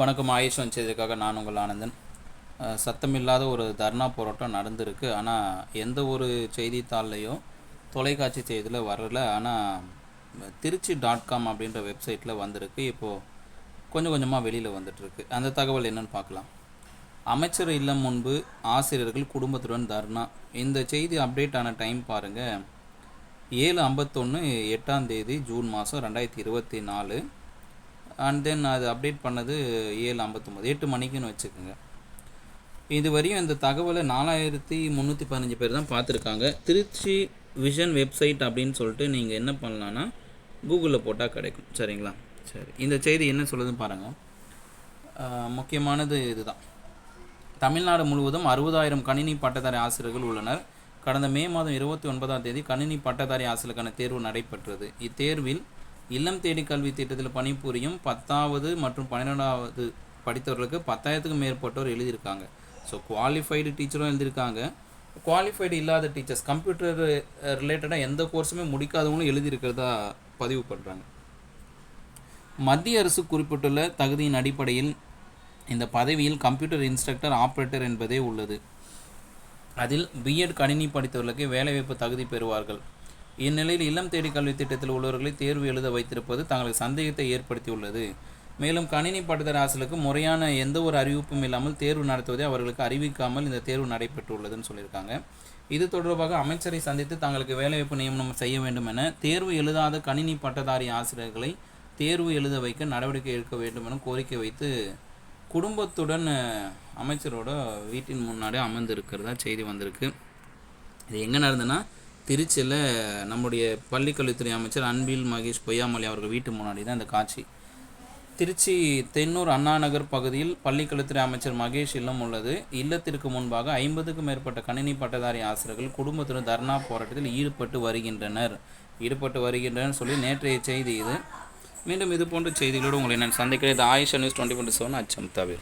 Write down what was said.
வணக்கம் ஆயுஷ் வந்ததுக்காக நான் உங்கள் ஆனந்தன். சத்தமில்லாத ஒரு தர்ணா போராட்டம் நடந்திருக்கு. ஆனால் எந்த ஒரு செய்தித்தாள்லையோ தொலைக்காட்சி செய்தியில் வரல. ஆனால் திருச்சி டாட் காம் அப்படின்ற வெப்சைட்டில் வந்திருக்கு. இப்போது கொஞ்சம் கொஞ்சமாக வெளியில் வந்துட்டுருக்கு. அந்த தகவல் என்னன்னு பார்க்கலாம். அமைச்சர் இல்லம் முன்பு ஆசிரியர்கள் குடும்பத்துடன் தர்ணா. இந்த செய்தி அப்டேட் ஆன டைம் பாருங்கள் ஏழு ஐம்பத்தொன்று எட்டாம் தேதி ஜூன் மாதம் ரெண்டாயிரத்தி இருபத்தி நாலு. அண்ட் தென் அது அப்டேட் பண்ணது ஏழு ஐம்பத்தொம்போது எட்டு மணிக்குன்னு வச்சுக்கோங்க. இது வரையும் இந்த தகவலை நாலாயிரத்தி முந்நூற்றி பதினஞ்சு பேர் தான் பார்த்துருக்காங்க. திருச்சி விஷன் வெப்சைட் அப்படின்னு சொல்லிட்டு நீங்கள் என்ன பண்ணலான்னா கூகுளில் போட்டால் கிடைக்கும். சரிங்களா? சரி. இந்த செய்தி என்ன சொல்லுதுன்னு பாருங்கள் முக்கியமானது இதுதான். தமிழ்நாடு முழுவதும் அறுபதாயிரம் கணினி பட்டதாரி ஆசிரியர்கள் உள்ளனர். கடந்த மே மாதம் இருபத்தி ஒன்பதாம் தேதி கணினி பட்டதாரி ஆசிரியருக்கான தேர்வு நடைபெற்றது. இத்தேர்வில் இல்லம் தேடி கல்வி திட்டத்தில் பணிபுரியும் பத்தாவது மற்றும் பன்னிரெண்டாவது படித்தவர்களுக்கு பத்தாயிரத்துக்கும் மேற்பட்டோர் எழுதியிருக்காங்க. ஸோ குவாலிஃபைடு டீச்சரும் எழுதியிருக்காங்க. குவாலிஃபைடு இல்லாத டீச்சர்ஸ் கம்ப்யூட்டர் ரிலேட்டடாக எந்த கோர்ஸுமே முடிக்காதவங்களும் எழுதியிருக்கிறதா பதிவு பண்ணுறாங்க மத்திய அரசு குறிப்பிட்டுள்ள தகுதியின் அடிப்படையில் இந்த பதவியில் கம்ப்யூட்டர் இன்ஸ்ட்ரக்டர் ஆப்ரேட்டர் என்பதே உள்ளது. அதில் பிஎட் கணினி படித்தவர்களுக்கு வேலைவாய்ப்பு தகுதி பெறுவார்கள். இந்நிலையில் இல்லம் தேடி கல்வி திட்டத்தில் உள்ளவர்களை தேர்வு எழுத வைத்திருப்பது தங்களுக்கு சந்தேகத்தை ஏற்படுத்தியுள்ளது. மேலும் கணினி பட்டதாரி ஆசிரியருக்கு முறையான எந்த ஒரு அறிவிப்பும் இல்லாமல் தேர்வு நடத்துவதை அவர்களுக்கு அறிவிக்காமல் இந்த தேர்வு நடைபெற்றுள்ளதுன்னு சொல்லியிருக்காங்க. இது தொடர்பாக அமைச்சரை சந்தித்து தங்களுக்கு வேலைவாய்ப்பு நியமனம் செய்ய வேண்டும் என தேர்வு எழுதாத கணினி பட்டதாரி ஆசிரியர்களை தேர்வு எழுத வைக்க நடவடிக்கை எடுக்க வேண்டும் என கோரிக்கை வைத்து குடும்பத்துடன் அமைச்சரோட வீட்டின் முன்னாடி அமர்ந்திருக்கிறதா செய்தி வந்திருக்கு. இது எங்கே நடந்ததுன்னா திருச்சியில் நம்முடைய பள்ளிக்கல்வித்துறை அமைச்சர் அன்பில் மகேஷ் பொய்யாமொழி அவர்கள் வீட்டு முன்னாடி தான் இந்த காட்சி. திருச்சி தென்னூர் அண்ணாநகர் பகுதியில் பள்ளிக்கல்வித்துறை அமைச்சர் மகேஷ் இல்லம் உள்ளது. இல்லத்திற்கு முன்பாக ஐம்பதுக்கும் மேற்பட்ட கணினி பட்டதாரி ஆசிரியர்கள் குடும்பத்துடன் தர்ணா போராட்டத்தில் ஈடுபட்டு வருகின்றனர். ஈடுபட்டு வருகின்றனர் சொல்லி நேற்றைய செய்தி இது. மீண்டும் இது போன்ற செய்திகளோடு உங்களை நான் சந்திக்கிறேன். இது Ayesha news twenty twenty seven அச்சம் தவிர.